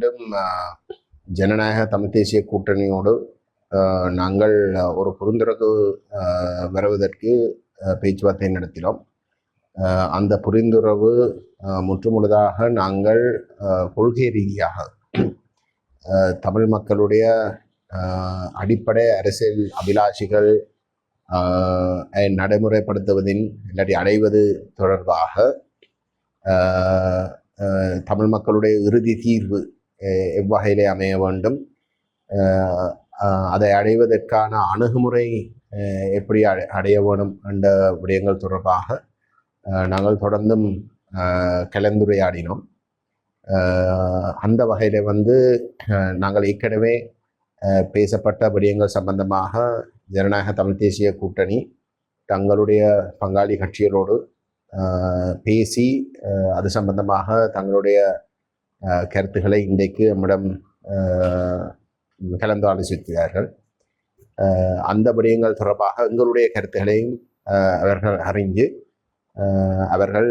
மீண்டும் ஜனநாயக தமிழ் தேசிய கூட்டணியோடு நாங்கள் ஒரு புரிந்துணர்வு வருவதற்கு பேச்சுவார்த்தை நடத்தினோம். அந்த புரிந்துணர்வு முற்றுமுழுதாக நாங்கள் கொள்கை ரீதியாக தமிழ் மக்களுடைய அடிப்படை அரசியல் அபிலாஷிகள் நடைமுறைப்படுத்துவதின் இல்லாட்டி அடைவது தொடர்பாக தமிழ் மக்களுடைய இறுதி தீர்வு எவ்வகையிலே அமைய வேண்டும் அதை அடைவதற்கான அணுகுமுறை எப்படி அடைய வேணும் என்ற விடயங்கள் தொடர்பாக நாங்கள் தொடர்ந்தும் கலந்துரையாடினோம் அந்த வகையில் வந்து நாங்கள் ஏற்கனவே பேசப்பட்ட விடயங்கள் சம்பந்தமாக ஜனநாயக தமிழ் தேசிய கூட்டணி தங்களுடைய பங்காளி கட்சிகளோடு பேசி அது சம்பந்தமாக தங்களுடைய கருத்துக்களை இன்றைக்கு நம்மிடம் அஹ், அந்த விடயங்கள் தொடர்பாக எங்களுடைய கருத்துக்களையும் அவர்கள் அறிஞ்சு அவர்கள்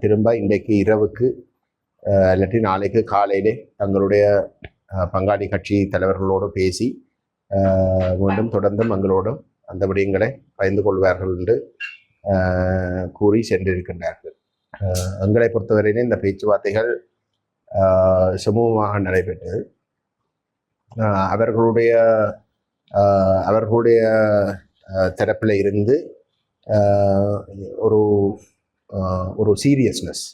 திரும்ப இன்றைக்கு இரவுக்கு இல்லாட்டி நாளைக்கு காலையிலே தங்களுடைய பங்காளி கட்சி தலைவர்களோடு பேசி மீண்டும் தொடர்ந்தும் எங்களோடும் அந்த விடயங்களை பயந்து கொள்வார்கள் என்று கூறி சென்றிருக்கின்றார்கள். எங்களை பொறுத்தவரையிலும் இந்த பேச்சுவார்த்தைகள் சுமூகமாக நடைபெற்றது. அவர்களுடைய அவர்களுடைய தரப்பில் இருந்து ஒரு ஒரு சீரியஸ்னஸ்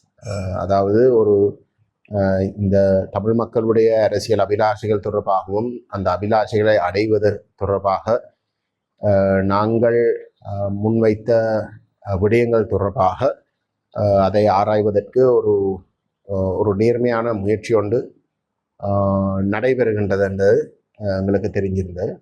அதாவது ஒரு இந்த தமிழ் மக்களுடைய அரசியல் அபிலாஷைகள் தொடர்பாகவும் அந்த அபிலாஷைகளை அடைவது தொடர்பாக நாங்கள் முன்வைத்த விடயங்கள் தொடர்பாக அதை ஆராய்வதற்கு ஒரு ஒரு நேர்மையான முயற்சி ஒன்று நடைபெறுகின்றது என்று எங்களுக்கு தெரிஞ்சிருந்தது.